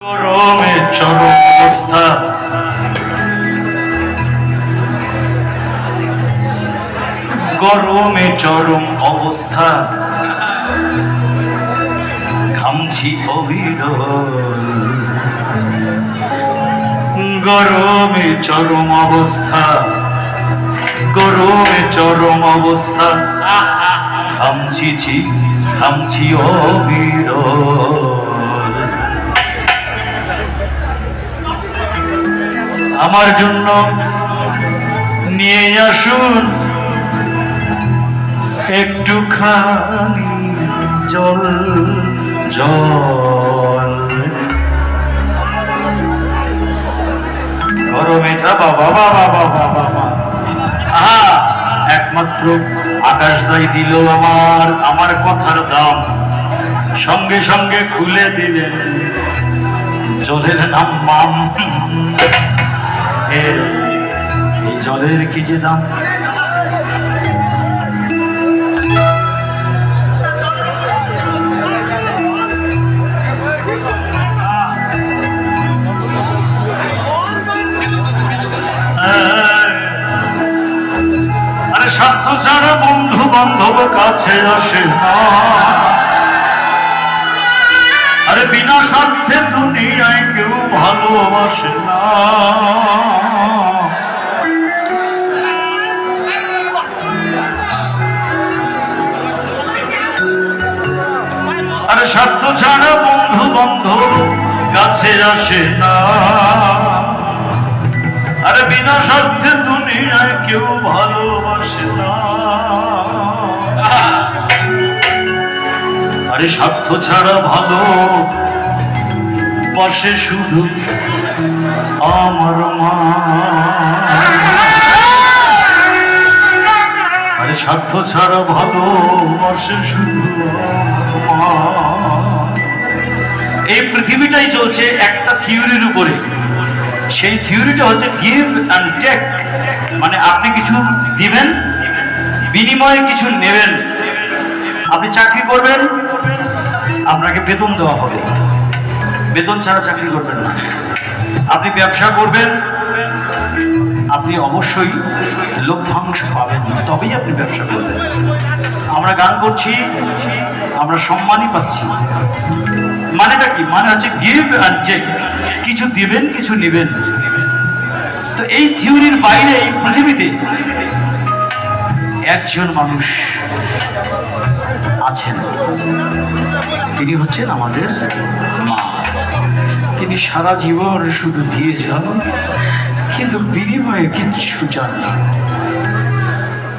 গরমে চরম অবস্থা। গরমে চরম অবস্থা। ঘামছি অবিরল। গরমে চরম অবস্থা। গরমে চরম অবস্থা। ঘামছি ঘামছি অবিরল। আমার জন্য নিয়ে আসুন। একটুখানি জল জল। গরমেটা বাবা বাবা বাবা বাবা আহা, একমাত্র আকাশ দাই দিল আমার আমার কথার দাম। সঙ্গে সঙ্গে খুলে দিলেন জলের নাম মাম। এর এই জলের কি যে দাম? স্বার্থ ছাড়া বন্ধু বান্ধব কাছে আসে না। আরে বিনা স্বার্থে দুনিয়ায় কেউ ভালোবাসে না। স্বার্থ ছাড়া বন্ধু বান্ধব কাছে আসে না। আরে বিনা স্বার্থে দুনিয়ায় কেউ ভালোবাসে না। আরে স্বার্থ ছাড়া ভালো পাশে শুধু আমার মা। আরে স্বার্থ ছাড়া ভালো পাশে শুধু মা। এই পৃথিবীটাই চলছে একটা থিওরির উপরে। সেই থিওরিটা হচ্ছে গিভ অ্যান্ড টেক। মানে আপনি কিছু দিবেন, বিনিময়ে কিছু নেবেন। আপনি চাকরি করবেন, আপনাকে বেতন দেওয়া হবে। বেতন ছাড়া চাকরি করবেন না। আপনি ব্যবসা করবেন আপনি অবশ্যই লভ্যাংশ পাবেন তবেই আপনি ব্যবসা করবেন। আমরা গান করছি, আমরা সম্মানই পাচ্ছি। মানেটা কি? মানে হচ্ছে গিভ অ্যান্ড টেক কিছু দিবেন, কিছু নেবেন। তো এই থিওরির বাইরে, এই পৃথিবীতে একজন মানুষ আছেন। তিনি হচ্ছেন আমাদের মা। তিনি সারা জীবন শুধু দিয়ে যান কিন্তু বিনিময়ে কিচ্ছু চান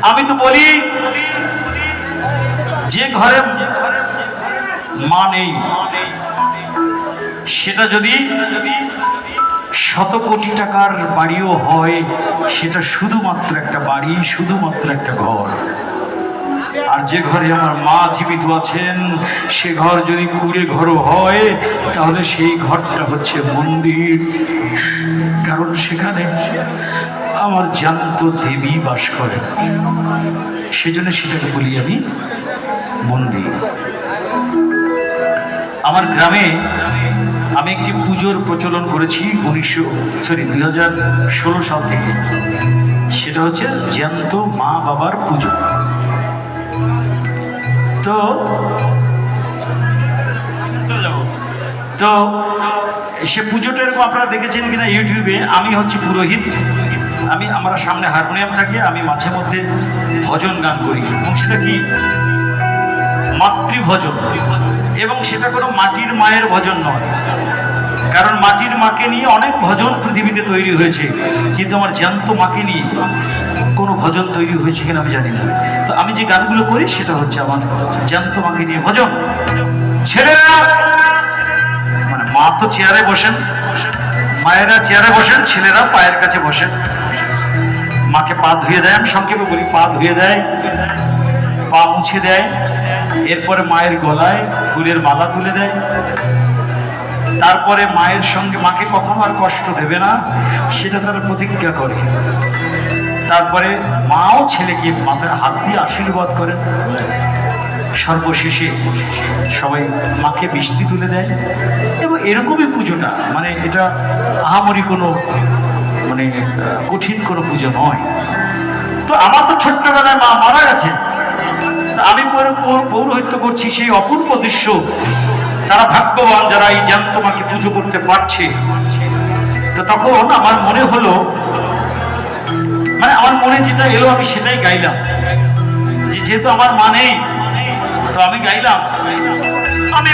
আমি তো বলি, যে ঘরে মা নেই, সেটা যদি শত কোটি টাকার বাড়িও হয়, সেটা শুধুমাত্র একটা বাড়ি, শুধুমাত্র একটা ঘর। আর যে ঘরে আমার মা জীবিত আছেন, সে ঘর যদি কুড়ে ঘরও হয়, তাহলে সেই ঘরটা হচ্ছে মন্দির। কারণ সেখানে আমার জ্যান্ত দেবী বাস করেন সেজন্য সেটাকে বলি আমি মন্দির। আমার গ্রামে আমি একটি পুজোর প্রচলন করেছি উনিশশো সরি দুই হাজার ষোলো সাল থেকে। সেটা হচ্ছে জ্যান্ত মা বাবার পুজো। তো তো সে পুজোটা এরকম আপনারা দেখেছেন কিনা ইউটিউবে? আমি হচ্ছে পুরোহিত। আমি আমার সামনে হারমোনিয়াম থাকে, আমি মাঝে মধ্যে ভজন গান করি। এবং সেটা কি? মাতৃভজন। এবং সেটা কোনো মাটির মায়ের ভজন নয়। কারণ মাটির মাকে নিয়ে অনেক ভজন পৃথিবীতে তৈরি হয়েছে। কিন্তু আমার জ্যান্ত মাকে নিয়ে কোনো ভজন তৈরি হয়েছে কিনা আমি জানি না। তো আমি যে গানগুলো করি, সেটা হচ্ছে আমার জ্যান্ত মাকে নিয়ে ভজন। ছেলেরা মানে মা তো চেয়ারে বসেন, মায়েরা চেয়ারে বসেন, ছেলেরা পায়ের কাছে বসেন। মাকে পা ধুয়ে দেয়, আমি সংক্ষেপে বলি, পা ধুয়ে দেয়, পা মুছে দেয়, এরপরে মায়ের গলায় ফুলের মালা তুলে দেয়। তারপরে মায়ের সঙ্গে মাকে কখনো আর কষ্ট দেবে না, সেটা তারা প্রতিজ্ঞা করে। তারপরে মাও ছেলেকে মাথায় হাত দিয়ে আশীর্বাদ করেন সর্বশেষে সবাই মাকে মিষ্টি তুলে দেয়। এবং এরকমই পুজোটা মানে এটা আহামরি কোনো মানে কঠিন কোনো পুজো নয়। তো আমার তো ছোট্টবেলায় মা মারা গেছে আমি পৌর- পৌর- পৌরোহিত্য করছি সেই অপূর্ব দৃশ্য। তারা ভাগ্যবান যারা এই জ্ঞান তোমাকে পুজো করতে পারছে। তো তখন আমার মনে হলো মানে আমার মনে যেটা এলো আমি সেটাই গাইলাম। যেহেতু আমার মা নেই, তো আমি গাইলাম, আমি